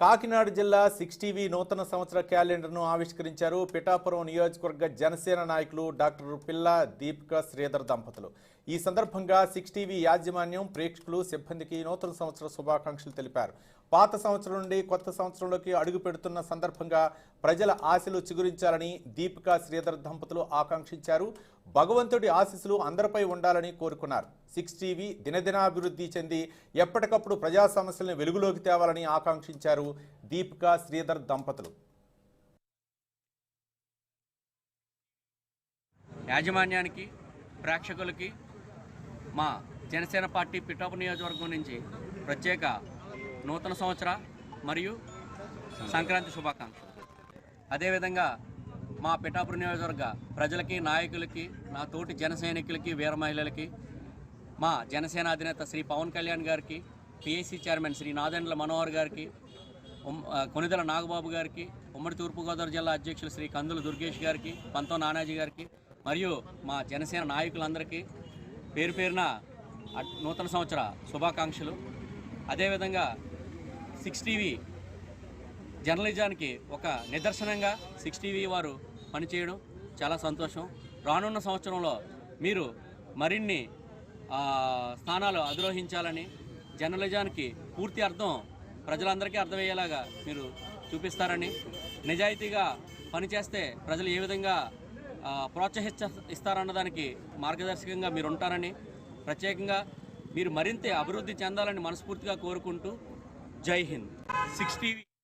కాకినాడ జిల్లా six TV నూతన సంవత్సర క్యాలెండర్ను ఆవిష్కరించారు పిఠాపురం నియోజకవర్గ జనసేన నాయకులు డాక్టర్ పిల్ల దీపిక శ్రీధర్ దంపతులు. ఈ సందర్భంగా సిక్స్ టీవీ యాజమాన్యం ప్రేక్షకులు సిబ్బందికి నూతన సంవత్సర శుభాకాంక్షలు తెలిపారు. పాత సంవత్సరం నుండి కొత్త సంవత్సరంలోకి అడుగు పెడుతున్న సందర్భంగా ప్రజల ఆశలు చిగురించాలని దీపిక శ్రీధర్ దంపతులు ఆకాంక్షించారు. భగవంతుడి ఆశీస్సులు అందరిపై ఉండాలని కోరుకున్నారు. సిక్స్ టీవీ దినదినాభివృద్ధి చెంది ఎప్పటికప్పుడు ప్రజా సమస్యలను వెలుగులోకి తేవాలని ఆకాంక్షించారు దీపిక శ్రీధర్ దంపతులు. యాజమాన్యానికి ప్రేక్షకులకి మా జనసేన పార్టీ పిఠాపు నియోజకవర్గం నుంచి ప్రత్యేక నూతన సంవత్సర మరియు సంక్రాంతి శుభాకాంక్షలు. అదేవిధంగా మా పిఠాపురం నియోజకవర్గ ప్రజలకి నాయకులకి నా తోటి జన సైనికులకి వీర మహిళలకి మా జనసేన అధినేత శ్రీ పవన్ కళ్యాణ్ గారికి పిఎస్సి చైర్మన్ శ్రీ నాదెండ్ల మనోహర్ గారికి కొనిదల నాగబాబు గారికి ఉమ్మడి తూర్పుగోదావరి జిల్లా అధ్యక్షులు శ్రీ కందుల దుర్గేష్ గారికి పంతో నానాజీ గారికి మరియు మా జనసేన నాయకులందరికీ పేరు పేరున నూతన సంవత్సర శుభాకాంక్షలు. అదేవిధంగా సిక్స్ టీవీ జర్నలిజానికి ఒక నిదర్శనంగా సిక్స్ టీవీ వారు పనిచేయడం చాలా సంతోషం. రానున్న సంవత్సరంలో మీరు మరిన్ని స్థానాలు అధిరోహించాలని జర్నలిజానికి పూర్తి అర్థం ప్రజలందరికీ అర్థమయ్యేలాగా మీరు చూపిస్తారని నిజాయితీగా పనిచేస్తే ప్రజలు ఏ విధంగా ప్రోత్సహిస్త ఇస్తారన్న ఇస్తారన్నదానికి మార్గదర్శకంగా మీరు ఉంటారని ప్రత్యేకంగా మీరు మరింత అభివృద్ధి చెందాలని మనస్ఫూర్తిగా కోరుకుంటూ జై హింద్. Six TV